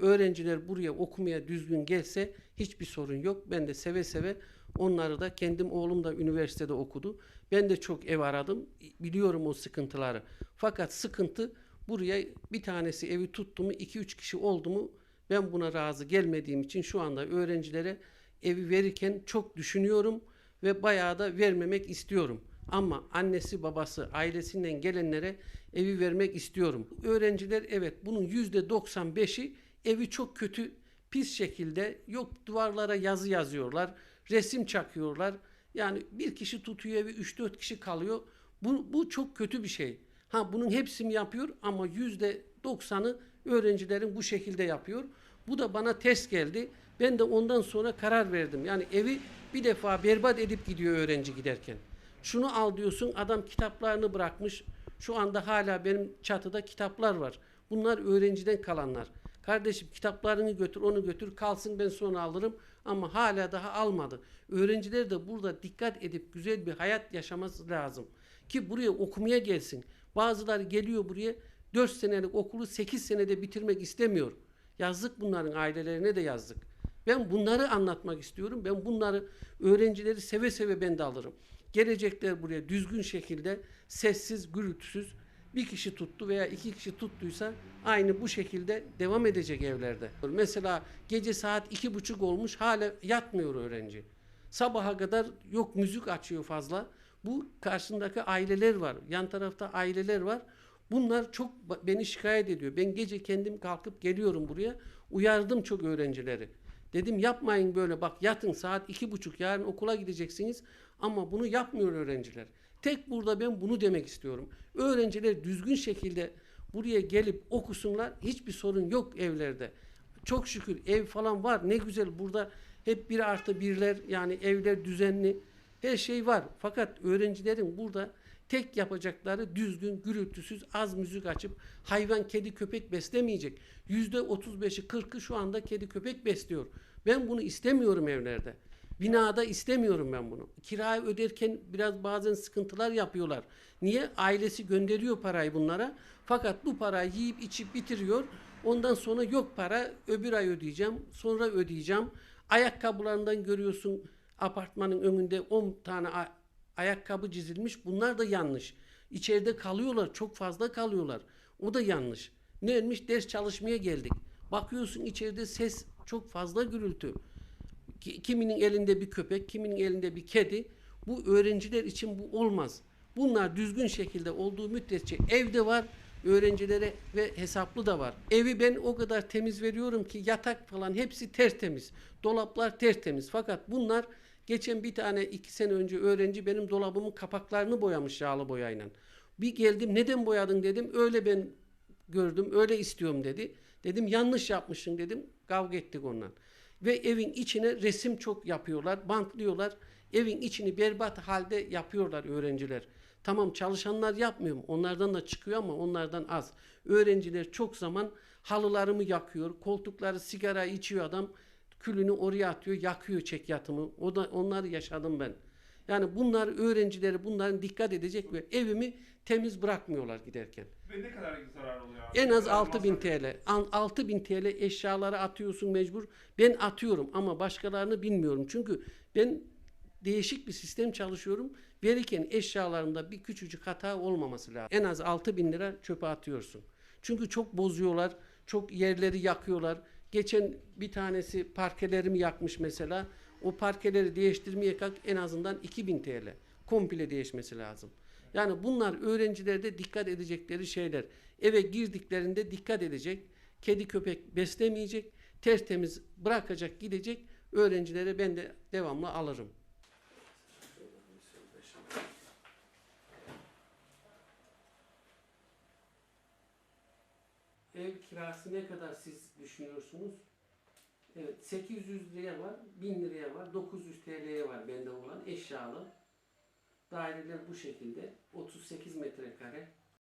Öğrenciler buraya okumaya düzgün gelse hiçbir sorun yok. Ben de seve seve onları da kendim oğlum da üniversitede okudu. Ben de çok ev aradım. Biliyorum o sıkıntıları. Fakat sıkıntı buraya bir tanesi evi tuttu mu 2-3 kişi oldu mu ben buna razı gelmediğim için şu anda öğrencilere evi verirken çok düşünüyorum ve bayağı da vermemek istiyorum. Ama annesi babası ailesinden gelenlere evi vermek istiyorum. Öğrenciler evet bunun yüzde 95'i evi çok kötü pis şekilde yok duvarlara yazı yazıyorlar, resim çakıyorlar. Yani bir kişi tutuyor evi 3-4 kişi kalıyor. Bu, bu çok kötü bir şey. Ha bunun hepsini yapıyor ama yüzde 90'ı öğrencilerin bu şekilde yapıyor. Bu da bana ters geldi. Ben de ondan sonra karar verdim. Yani evi bir defa berbat edip gidiyor öğrenci giderken. Şunu al diyorsun adam kitaplarını bırakmış. Şu anda hala benim çatıda kitaplar var. Bunlar öğrenciden kalanlar. Kardeşim kitaplarını götür onu götür kalsın ben sonra alırım ama hala daha almadı. Öğrenciler de burada dikkat edip güzel bir hayat yaşaması lazım. Ki buraya okumaya gelsin. Bazıları geliyor buraya 4 senelik okulu 8 senede bitirmek istemiyor. Yazdık bunların ailelerine de yazdık. Ben bunları anlatmak istiyorum. Ben bunları öğrencileri seve seve ben de alırım. Gelecekler buraya düzgün şekilde sessiz, gürültüsüz bir kişi tuttu veya iki kişi tuttuysa aynı bu şekilde devam edecek evlerde. Mesela gece saat iki buçuk olmuş hala yatmıyor öğrenci. Sabaha kadar yok müzik açıyor fazla. Bu karşındaki aileler var. Yan tarafta aileler var. Bunlar çok beni şikayet ediyor. Ben gece kendim kalkıp geliyorum buraya. Uyardım çok öğrencileri. Dedim yapmayın böyle bak yatın saat iki buçuk yarın okula gideceksiniz ama bunu yapmıyor öğrenciler. Tek burada ben bunu demek istiyorum. Öğrenciler düzgün şekilde buraya gelip okusunlar. Hiçbir sorun yok evlerde. Çok şükür ev falan var. Ne güzel burada hep bir artı birler yani evler düzenli. Her şey var. Fakat öğrencilerin burada tek yapacakları düzgün, gürültüsüz, az müzik açıp hayvan, kedi, köpek beslemeyecek. Yüzde 35'i 40'ı şu anda kedi, köpek besliyor. Ben bunu istemiyorum evlerde. Binada istemiyorum ben bunu. Kirayı öderken biraz bazen sıkıntılar yapıyorlar. Niye? Ailesi gönderiyor parayı bunlara. Fakat bu parayı yiyip içip bitiriyor. Ondan sonra yok para öbür ay ödeyeceğim. Sonra ödeyeceğim. Ayakkabılarından görüyorsun apartmanın önünde 10 tane ayakkabı çizilmiş. Bunlar da yanlış. İçeride kalıyorlar. Çok fazla kalıyorlar. O da yanlış. Neymiş? Ders çalışmaya geldik. Bakıyorsun içeride ses çok fazla gürültü. Ki- Kiminin elinde bir köpek, kiminin elinde bir kedi. Bu öğrenciler için bu olmaz. Bunlar düzgün şekilde olduğu müddetçe evde var, öğrencilere ve hesaplı da var. Evi ben o kadar temiz veriyorum ki yatak falan hepsi tertemiz. Dolaplar tertemiz. Fakat bunlar geçen bir tane iki sene önce öğrenci benim dolabımın kapaklarını boyamış yağlı boyayla. Bir geldim neden boyadın dedim. Öyle ben gördüm öyle istiyorum dedi. Dedim yanlış yapmışsın dedim. Kavga ettik ondan. Ve evin içine resim çok yapıyorlar, bantlıyorlar. Evin içini berbat halde yapıyorlar öğrenciler. Tamam çalışanlar yapmıyor? Onlardan da çıkıyor ama onlardan az. Öğrenciler çok zaman halılarımı yakıyor, koltukları sigara içiyor adam. Külünü oraya atıyor, yakıyor çek yatımı. O da onları yaşadım ben. Yani bunlar öğrencileri bunların dikkat edecek ve evimi temiz bırakmıyorlar giderken. Ve ne kadar zarar oluyor abi? En az Ne kadar 6000 masraf? TL. Al- 6000 TL eşyaları atıyorsun mecbur. Ben atıyorum ama başkalarını bilmiyorum. Çünkü ben değişik bir sistem çalışıyorum. Verirken eşyalarında bir küçücük hata olmaması lazım. En az 6000 lira çöpe atıyorsun. Çünkü çok bozuyorlar. Çok yerleri yakıyorlar. Geçen bir tanesi parkelerimi yakmış mesela. O parkeleri değiştirmeye kalk en azından 2000 TL. Komple değişmesi lazım. Yani bunlar öğrencilerde dikkat edecekleri şeyler. Eve girdiklerinde dikkat edecek. Kedi köpek beslemeyecek. Tertemiz bırakacak gidecek. Öğrencilere ben de devamlı alırım. Ev kirası ne kadar siz düşünüyorsunuz? Evet 800 liraya var, 1000 liraya var, 900 TL'ye var bende olan eşyalı. Daireler bu şekilde. 38 metrekare.